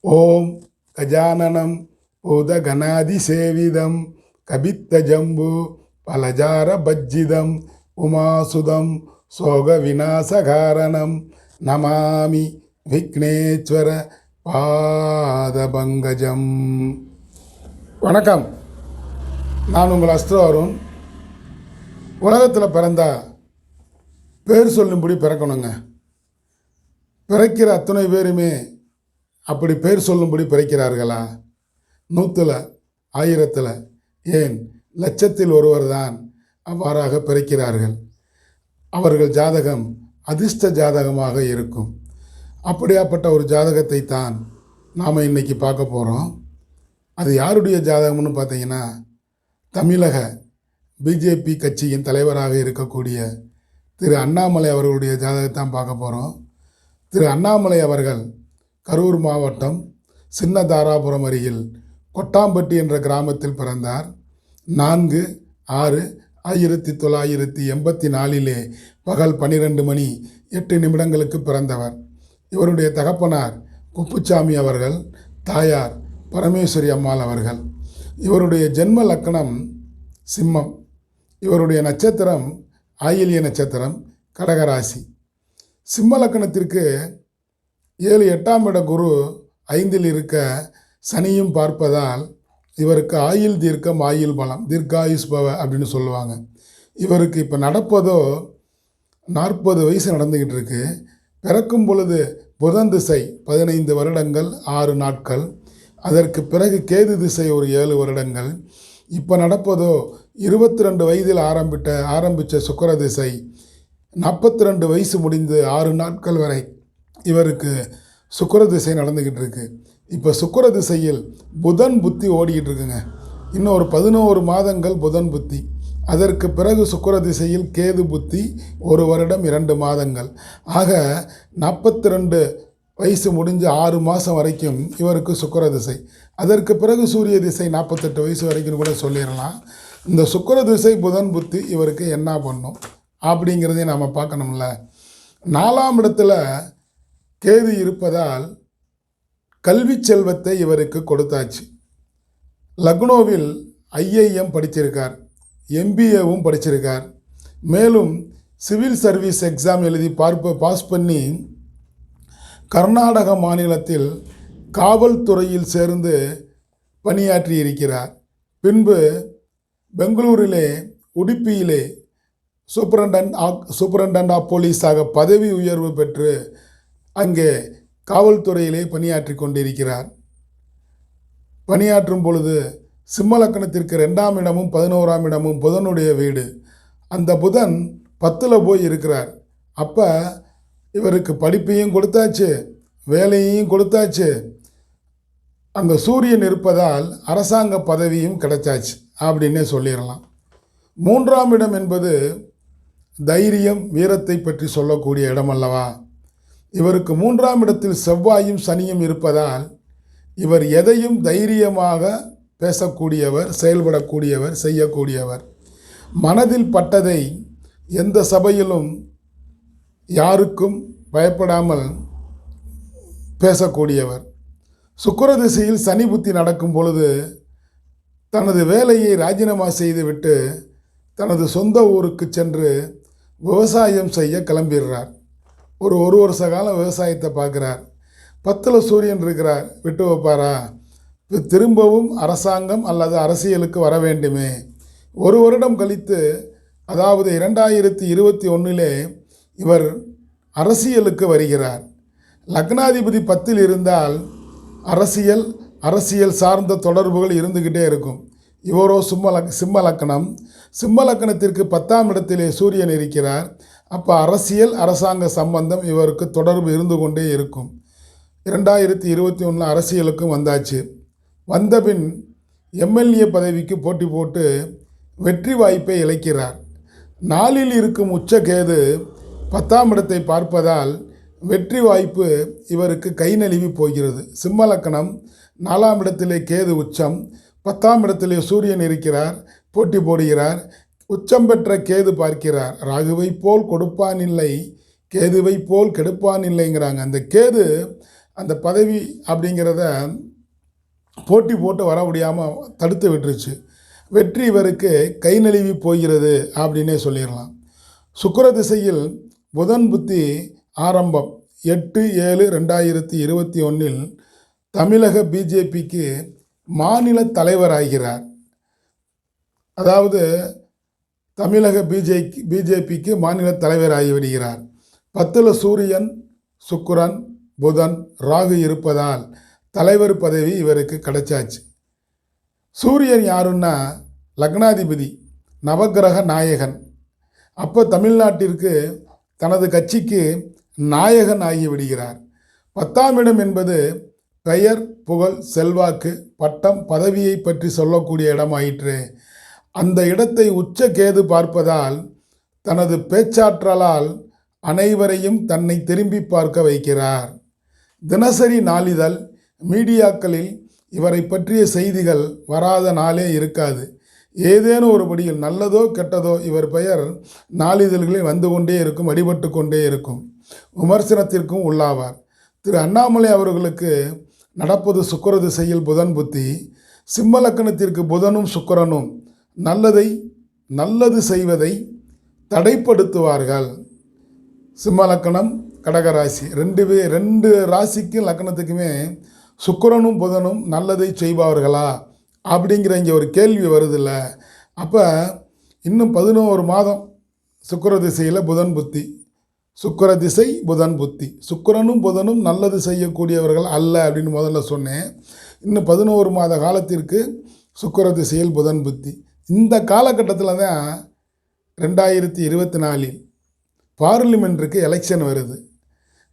ஓம் கஜானனம் பூதகணாதிசேவிதம் கபித்தஜம்பு பலஜார பஜ்ஜிதம் உமாசுதம் சோக விநாசகாரணம் நமாமி விக்னேஸ்வர பாதபங்கஜம். வணக்கம். நான் உங்கள் அஸ்ட்ரோ அருண். உலகத்தில் பிறந்தா பேர் சொல்லும்படி பிறக்கணுங்க. பிறக்கிற அத்தனை பேருமே அப்படி பேர் சொல்லும்படி பிறக்கிறார்களா? நூற்றில் ஆயிரத்தில். ஏன்? லட்சத்தில் ஒருவர் தான் அவ்வாறாக பிறக்கிறார்கள். அவர்கள் ஜாதகம் அதிர்ஷ்ட ஜாதகமாக இருக்கும். அப்படியாப்பட்ட ஒரு ஜாதகத்தை தான் நாம் இன்னைக்கு பார்க்க போகிறோம் அது யாருடைய ஜாதகம்னு பார்த்தீங்கன்னா தமிழக பிஜேபி கட்சியின் தலைவராக இருக்கக்கூடிய திரு அண்ணாமலை அவர்களுடைய ஜாதகத்தான் பார்க்க போகிறோம் திரு அண்ணாமலை அவர்கள் கரூர் மாவட்டம் சின்னதாராபுரம் அருகில் கொட்டாம்பட்டி என்ற கிராமத்தில் பிறந்தார். நான்கு ஆறு ஆயிரத்தி தொள்ளாயிரத்தி எண்பத்தி நாலிலே பகல் பன்னிரெண்டு மணி எட்டு நிமிடங்களுக்கு பிறந்தவர். இவருடைய தகப்பனார் குப்புச்சாமி அவர்கள் தாயார் பரமேஸ்வரி அம்மாள் அவர்கள். இவருடைய ஜென்ம லக்கணம் சிம்மம். இவருடைய நட்சத்திரம் ஆயில்ய நட்சத்திரம் கடகராசி. சிம்ம லக்கணத்திற்கு ஏழு எட்டாம் இட குரு ஐந்தில் இருக்க சனியும் பார்ப்பதால் இவருக்கு ஆயுள் தீர்க்கம் ஆயுள் பலம் தீர்க்காயுஷ் பவ அப்படின்னு சொல்லுவாங்க. இவருக்கு இப்போ நடப்பதோ நாற்பது வயசு நடந்துக்கிட்டு இருக்கு. பிறக்கும் பொழுது புதன் திசை பதினைந்து வருடங்கள் ஆறு நாட்கள். அதற்கு பிறகு கேது திசை ஒரு ஏழு வருடங்கள். இப்போ நடப்பதோ இருபத்தி ரெண்டு வயதில் ஆரம்பித்த ஆரம்பித்த சுக்கர திசை நாற்பத்தி ரெண்டு வயசு முடிந்து ஆறு நாட்கள் வரை இவருக்கு சுக்கர திசை நடந்துக்கிட்டு இருக்கு இப்போ சுக்கர திசையில் புதன் புத்தி ஓடிக்கிட்டு இருக்குங்க இன்னும் ஒரு பதினோரு மாதங்கள் புதன் புத்தி. அதற்கு பிறகு சுக்கர திசையில் கேது புத்தி ஒரு வருடம் இரண்டு மாதங்கள். ஆக நாற்பத்தி ரெண்டு வயசு முடிஞ்சு ஆறு மாதம் வரைக்கும் இவருக்கு சுக்கர திசை. அதற்கு பிறகு சூரிய திசை நாற்பத்தெட்டு வயசு வரைக்கும் கூட சொல்லிடலாம். இந்த சுக்கர திசை புதன் புத்தி இவருக்கு என்ன பண்ணும்? அப்படிங்கிறதையும் நாம் பார்க்கணும்ல. நாலாம் இடத்துல கேது இருப்பதால் கல்வி செல்வத்தை இவருக்கு கொடுத்தாச்சு. லக்னோவில் ஐஐஎம் படிச்சிருக்கார் எம்பிஏவும் படிச்சிருக்கார். மேலும் சிவில் சர்வீஸ் எக்ஸாம் எழுதி பார்ப்ப பாஸ் பண்ணி கர்நாடக மாநிலத்தில் காவல்துறையில் சேர்ந்து பணியாற்றி இருக்கிறார். பின்பு பெங்களூரிலே உடுப்பியிலே சூப்பரண்டன் சூப்பரண்டன்ட் ஆஃப் போலீஸாக பதவி உயர்வு பெற்று அங்கே காவல்துறையிலே பணியாற்றி கொண்டிருக்கிறார். பணியாற்றும் பொழுது சிம்மலக்கணத்திற்கு ரெண்டாம் இடமும் பதினோராம் இடமும் புதனுடைய வீடு. அந்த புதன் பத்தில் போய் இருக்கிறார். அப்போ இவருக்கு படிப்பையும் கொடுத்தாச்சு வேலையையும் கொடுத்தாச்சு. அந்த சூரியன் இருப்பதால் அரசாங்க பதவியும் கிடைச்சாச்சு அப்படின்னே சொல்லிடலாம். மூன்றாம் இடம் என்பது தைரியம் வீரத்தை பற்றி சொல்லக்கூடிய இடம் அல்லவா? இவருக்கு மூன்றாம் இடத்தில் செவ்வாயும் சனியும் இருப்பதால் இவர் எதையும் தைரியமாக பேசக்கூடியவர் செயல்படக்கூடியவர் செய்யக்கூடியவர். மனதில் பட்டதை எந்த சபையிலும் யாருக்கும் பயப்படாமல் பேசக்கூடியவர். சுக்கர திசையில் சனி புத்தி நடக்கும் பொழுது தனது வேலையை ராஜினாமா செய்துவிட்டு தனது சொந்த ஊருக்கு சென்று விவசாயம் செய்ய கிளம்பிடுறார். ஒரு ஒரு வருஷ காலம் விவசாயத்தை பார்க்குறார். பத்தில் சூரியன் இருக்கிறார். விட்டு வைப்பாரா? திரும்பவும் அரசாங்கம் அல்லது அரசியலுக்கு வர வேண்டுமே. ஒரு வருடம் கழித்து அதாவது இரண்டாயிரத்தி இருபத்தி ஒன்றிலே இவர் அரசியலுக்கு வருகிறார். லக்னாதிபதி பத்தில் இருந்தால் அரசியல் அரசியல் சார்ந்த தொடர்புகள் இருந்துக்கிட்டே இருக்கும். இவரோ சிம்ம லக் சிம்ம லக்கணம். சிம்ம லக்கணத்திற்கு பத்தாம் இடத்திலே சூரியன் இருக்கிறார். அப்போ அரசியல் அரசாங்க சம்பந்தம் இவருக்கு தொடர்பு இருந்து கொண்டே இருக்கும். இரண்டாயிரத்தி இருபத்தி ஒன்றில் அரசியலுக்கும் வந்தாச்சு. வந்தபின் எம்எல்ஏ பதவிக்கு போட்டி போட்டு வெற்றி வாய்ப்பை இழக்கிறார். நாளில் இருக்கும் உச்சகேது பத்தாம் இடத்தை பார்ப்பதால் வெற்றி வாய்ப்பு இவருக்கு கை நழுவி போகிறது. சிம்மலக்கணம் நாலாம் இடத்திலே கேது உச்சம் பத்தாம் இடத்திலே சூரியன் இருக்கிறார் போட்டி போடுகிறார் உச்சம் பெற்ற கேது பார்க்கிறார். ராகுவை போல் கொடுப்பான் இல்லை கேதுவை போல் கெடுப்பான் இல்லைங்கிறாங்க. அந்த கேது அந்த பதவி அப்படிங்கிறத போட்டி போட்டு வர முடியாமல் தடுத்து விட்டுருச்சு. வெற்றி இவருக்கு கை நழுவி போகிறது அப்படின்னே சொல்லிடலாம். சுக்கர திசையில் புதன் புத்தி ஆரம்பம். எட்டு ஏழு ரெண்டாயிரத்தி இருபத்தி ஒன்றில் தமிழக பிஜேபிக்கு மாநில தலைவராகிறார் அதாவது தமிழக பிஜே பிஜேபிக்கு மாநில தலைவராகி விடுகிறார் பத்தில் சூரியன் சுக்கிரன் புதன் ராகு இருப்பதால் தலைவர் பதவி இவருக்கு கிடைச்சாச்சு. சூரியன் யாருன்னா லக்னாதிபதி நவக்கிரக நாயகன். அப்போ தமிழ்நாட்டிற்கு தனது கட்சிக்கு நாயகன் ஆகி விடுகிறார். பத்தாம் இடம் என்பது பெயர் புகழ் செல்வாக்கு பட்டம் பதவியை பற்றி சொல்லக்கூடிய இடமாயிற்று. அந்த இடத்தை உச்ச கேது பார்ப்பதால் தனது பேச்சாற்றலால் அனைவரையும் தன்னை திரும்பி பார்க்க வைக்கிறார். தினசரி நாளிதழ் மீடியாக்களில் இவரை பற்றிய செய்திகள் வராத நாளே இருக்காது. ஏதேனும் ஒரு படியில் நல்லதோ கெட்டதோ இவர் பெயர் நாளிதழ்களில் வந்து கொண்டே இருக்கும் அடிபட்டு கொண்டே இருக்கும். விமர்சனத்திற்கும் உள்ளாவார். திரு அண்ணாமலை அவர்களுக்கு நடப்பது சுக்கர திசையில் புதன் புத்தி சிம்மலக்கணத்திற்கு புதனும் சுக்கரனும் நல்லதை நல்லது செய்வதை தடைப்படுத்துவார்கள். சிம்ம லக்கணம் கடகராசி. ரெண்டு பே ரெண்டு ராசிக்கும் லக்கணத்துக்குமே சுக்கிரனும் புதனும் நல்லதை செய்பவர்களா? அப்படிங்கிற இங்கே ஒரு கேள்வி வருதில்ல. அப்போ இன்னும் பதினோரு மாதம் சுக்கர திசையில் புதன் புத்தி. சுக்கர திசை புதன் புத்தி. சுக்கரனும் புதனும் நல்லது செய்யக்கூடியவர்கள் அல்ல அப்படின்னு முதல்ல சொன்னேன். இன்னும் பதினோரு மாத காலத்திற்கு சுக்கர திசையில் புதன் புத்தி. இந்த காலகட்டத்தில் தான் ரெண்டாயிரத்தி இருபத்தி நாலில் பார்லிமெண்ட்டுக்கு எலெக்ஷன் வருது.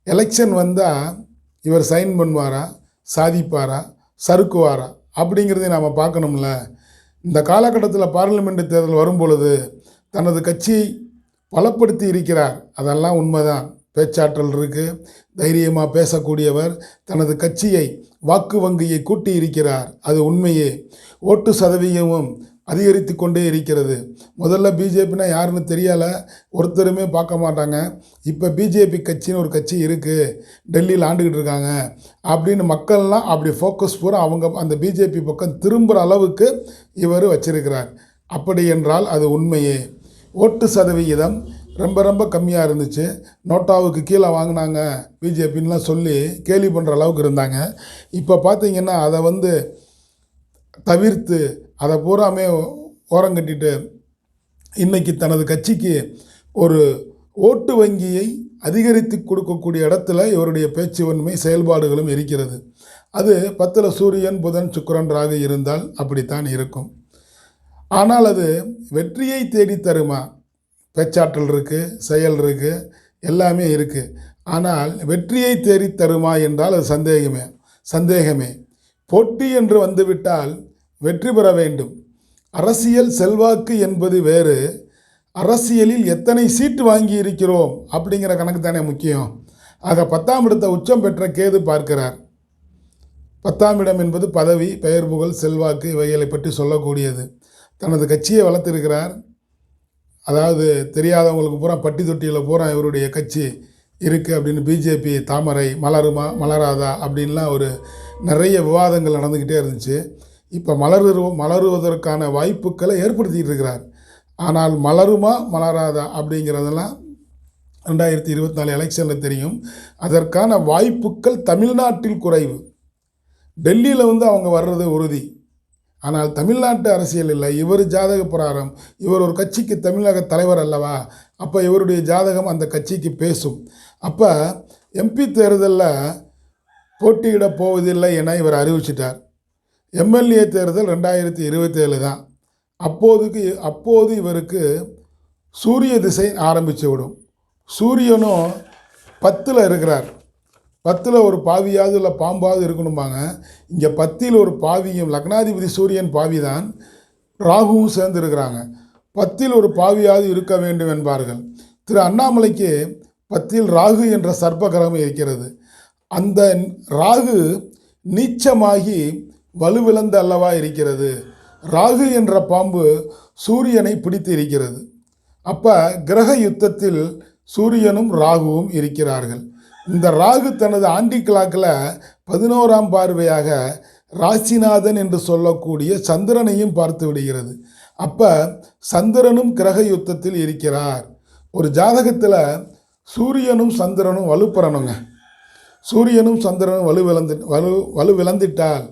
எலெக்ஷன் வந்தால் இவர் சைன் பண்ணுவாரா சாதிப்பாரா சறுக்குவாரா அப்படிங்கிறதையும் நாம் பார்க்கணும்ல. இந்த காலகட்டத்தில் பார்லிமெண்ட் தேர்தல் வரும் பொழுது தனது கட்சியை பலப்படுத்தி இருக்கிறார். அதெல்லாம் உண்மைதான். பேச்சாற்றல் இருக்குது தைரியமாக பேசக்கூடியவர் தனது கட்சியை வாக்கு வங்கியை கூட்டி இருக்கிறார். அது உண்மையே. ஓட்டு சதவீதமும் அதிகரித்து கொண்டே இருக்கிறது. முதல்ல பிஜேபினா யாருன்னு தெரியலை. ஒருத்தருமே பார்க்க மாட்டாங்க. இப்போ பிஜேபி கட்சின்னு ஒரு கட்சி இருக்குது டெல்லியில் ஆண்டுக்கிட்டு இருக்காங்க. அப்படின்னு மக்கள்லாம் அப்படி ஃபோக்கஸ் பூரா அவங்க அந்த பிஜேபி பக்கம் திரும்புகிற அளவுக்கு இவர் வச்சிருக்கிறார். அப்படி என்றால் அது உண்மையே. ஓட்டு சதவிகிதம் ரொம்ப ரொம்ப கம்மியாக இருந்துச்சு. நோட்டாவுக்கு கீழே வாங்கினாங்க பிஜேபின்லாம் சொல்லி கேலி பண்ணுற அளவுக்கு இருந்தாங்க. இப்போ பார்த்தீங்கன்னா அதை வந்து தவிர்த்து அதை பூராமே ஓரங்கட்டிட்டு இன்னைக்கு தனது கட்சிக்கு ஒரு ஓட்டு வங்கியை அதிகரித்து கொடுக்கக்கூடிய இடத்துல இவருடைய பேச்சு வன்மை செயல்பாடுகளும் இருக்கிறது. அது பத்தில் சூரியன் புதன் சுக்கரன் ராகு இருந்தால் அப்படித்தான் இருக்கும். ஆனால் அது வெற்றியை தேடி தருமா? பேச்சாற்றல் இருக்குது செயல் இருக்குது எல்லாமே இருக்குது ஆனால் வெற்றியை தேடி தருமா என்றால் அது சந்தேகமே சந்தேகமே. போட்டி என்று வந்துவிட்டால் வெற்றி பெற வேண்டும். அரசியல் செல்வாக்கு என்பது வேறு. அரசியலில் எத்தனை சீட்டு வாங்கி இருக்கிறோம் அப்படிங்கிற கணக்கு தானே முக்கியம். ஆக பத்தாம் இடத்தை உச்சம் பெற்ற கேது பார்க்கிறார். பத்தாம் இடம் என்பது பதவி பெயர் புகழ் செல்வாக்கு இவைகளை பற்றி சொல்லக்கூடியது. தனது கட்சியை வளர்த்திருக்கிறார். அதாவது தெரியாதவங்களுக்கு பூரா பட்டி தொட்டியில் பூரா இவருடைய கட்சி இருக்குது அப்படின்னு பிஜேபி தாமரை மலருமா மலராதா அப்படின்லாம் ஒரு நிறைய விவாதங்கள் நடந்துக்கிட்டே இருந்துச்சு. இப்போ மலர் மலருவதற்கான வாய்ப்புகளை ஏற்படுத்திகிட்டு இருக்கிறார். ஆனால் மலருமா மலராதா அப்படிங்கிறதெல்லாம் ரெண்டாயிரத்தி இருபத்தி நாலு எலெக்ஷனில் தெரியும். அதற்கான வாய்ப்புகள் தமிழ்நாட்டில் குறைவு. டெல்லியில் வந்து அவங்க வர்றது உறுதி. ஆனால் தமிழ்நாட்டு அரசியல் இல்லை. இவர் ஜாதக பிரகாரம் இவர் ஒரு கட்சிக்கு தமிழக தலைவர் அல்லவா? அப்போ இவருடைய ஜாதகம் அந்த கட்சிக்கு பேசும். அப்போ எம்பி தேர்தலில் போட்டியிட போவதில்லை என இவர் அறிவிச்சிட்டார். எம்எல்ஏ தேர்தல் ரெண்டாயிரத்தி இருபத்தேழு தான். அப்போதுக்கு அப்போது இவருக்கு சூரிய திசை ஆரம்பித்து விடும். சூரியனும் பத்தில் இருக்கிறார். பத்தில் ஒரு பாவியாவது இல்லை பாம்பாவது இருக்கணும்பாங்க. இங்கே பத்தில் ஒரு பாவியும் லக்னாதிபதி சூரியன் பாவி தான் ராகுவும் சேர்ந்து இருக்கிறாங்க. பத்தில் ஒரு பாவியாவது இருக்க வேண்டும் என்பார்கள். திரு அண்ணாமலைக்கு பத்தில் ராகு என்ற சர்ப்பகிரகம் இருக்கிறது. அந்த ராகு நீச்சமாகி வலுவிழந்து அல்லவா இருக்கிறது. ராகு என்ற பாம்பு சூரியனை பிடித்து இருக்கிறது. அப்போ கிரக யுத்தத்தில் சூரியனும் ராகுவும் இருக்கிறார்கள். இந்த ராகு தனது ஆண்டி கிளாக்கில் பதினோராம் பார்வையாக ராசிநாதன் என்று சொல்லக்கூடிய சந்திரனையும் பார்த்து விடுகிறது. அப்போ சந்திரனும் கிரக யுத்தத்தில் இருக்கிறார். ஒரு ஜாதகத்தில் சூரியனும் சந்திரனும் வலுப்பெறணுங்க. சூரியனும் சந்திரனும் வலுவிழந்து வலு வலுவிழந்திட்டால்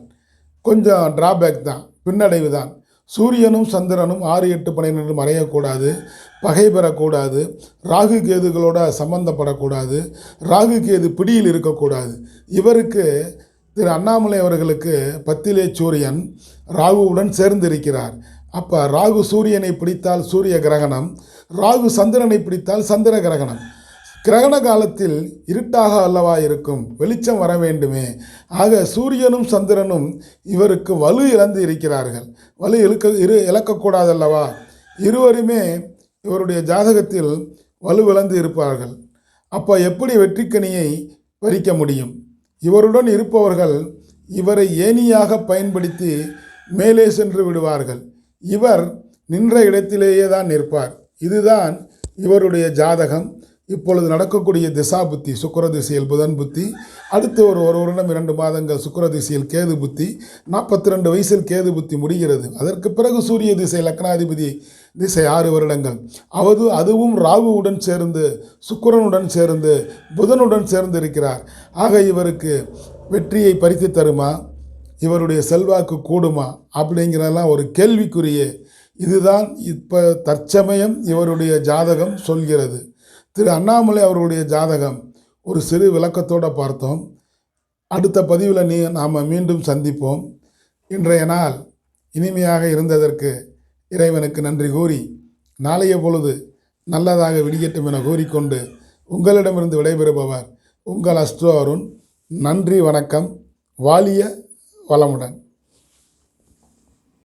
கொஞ்சம் டிராபேக் தான் பின்னடைவு தான். சூரியனும் சந்திரனும் ஆறு எட்டு பன்னிரெண்டு மறையக்கூடாது பகை பெறக்கூடாது ராகு கேதுகளோட சம்பந்தப்படக்கூடாது ராகு கேது பிடியில் இருக்கக்கூடாது. இவருக்கு திரு அண்ணாமலை அவர்களுக்கு பத்திலே சூரியன் ராகுவுடன் சேர்ந்திருக்கிறார். அப்போ ராகு சூரியனை பிடித்தால் சூரிய கிரகணம் ராகு சந்திரனை பிடித்தால் சந்திர கிரகணம். கிரகண காலத்தில் இருட்டாக அல்லவா இருக்கும்? வெளிச்சம் வர வேண்டுமே. ஆக சூரியனும் சந்திரனும் இவருக்கு வலு இழந்து இருக்கிறார்கள். வலு இழுக்க இரு இழக்கக்கூடாதல்லவா? இருவருமே இவருடைய ஜாதகத்தில் வலுவிழந்து இருப்பார்கள். அப்போ எப்படி வெற்றிக்கனியை பறிக்க முடியும்? இவருடன் இருப்பவர்கள் இவரை ஏணியாக பயன்படுத்தி மேலே சென்று விடுவார்கள். இவர் நின்ற இடத்திலேயே தான் நிற்பார். இதுதான் இவருடைய ஜாதகம். இப்பொழுது நடக்கக்கூடிய திசா புத்தி சுக்கர திசையில் புதன் புத்தி அடுத்து ஒரு ஒரு வருடம் இரண்டு மாதங்கள் சுக்கர திசையில் கேது புத்தி நாற்பத்தி ரெண்டு வயசில் கேது புத்தி முடிகிறது. அதற்கு பிறகு சூரிய திசை லக்னாதிபதி திசை ஆறு வருடங்கள். அவது அதுவும் ராகுவுடன் சேர்ந்து சுக்கரனுடன் சேர்ந்து புதனுடன் சேர்ந்து இருக்கிறார். ஆக இவருக்கு வெற்றியை பறித்து தருமா? இவருடைய செல்வாக்கு கூடுமா? அப்படிங்கிறதெல்லாம் ஒரு கேள்விக்குரிய இதுதான் இப்போ தற்சமயம் இவருடைய ஜாதகம் சொல்கிறது. திரு அண்ணாமலை அவருடைய ஜாதகம் ஒரு சிறு விளக்கத்தோடு பார்த்தோம். அடுத்த பதிவில் நீ நாம் மீண்டும் சந்திப்போம். இன்றைய நாள் இனிமையாக இருந்ததற்கு இறைவனுக்கு நன்றி கூறி நாளைய பொழுது நல்லதாக விடியட்டும் என கூறிக்கொண்டு உங்களிடமிருந்து விடைபெறுபவர் உங்கள் அஸ்ட்ரோ அருண். நன்றி வணக்கம். வாலிய வளமுடன்.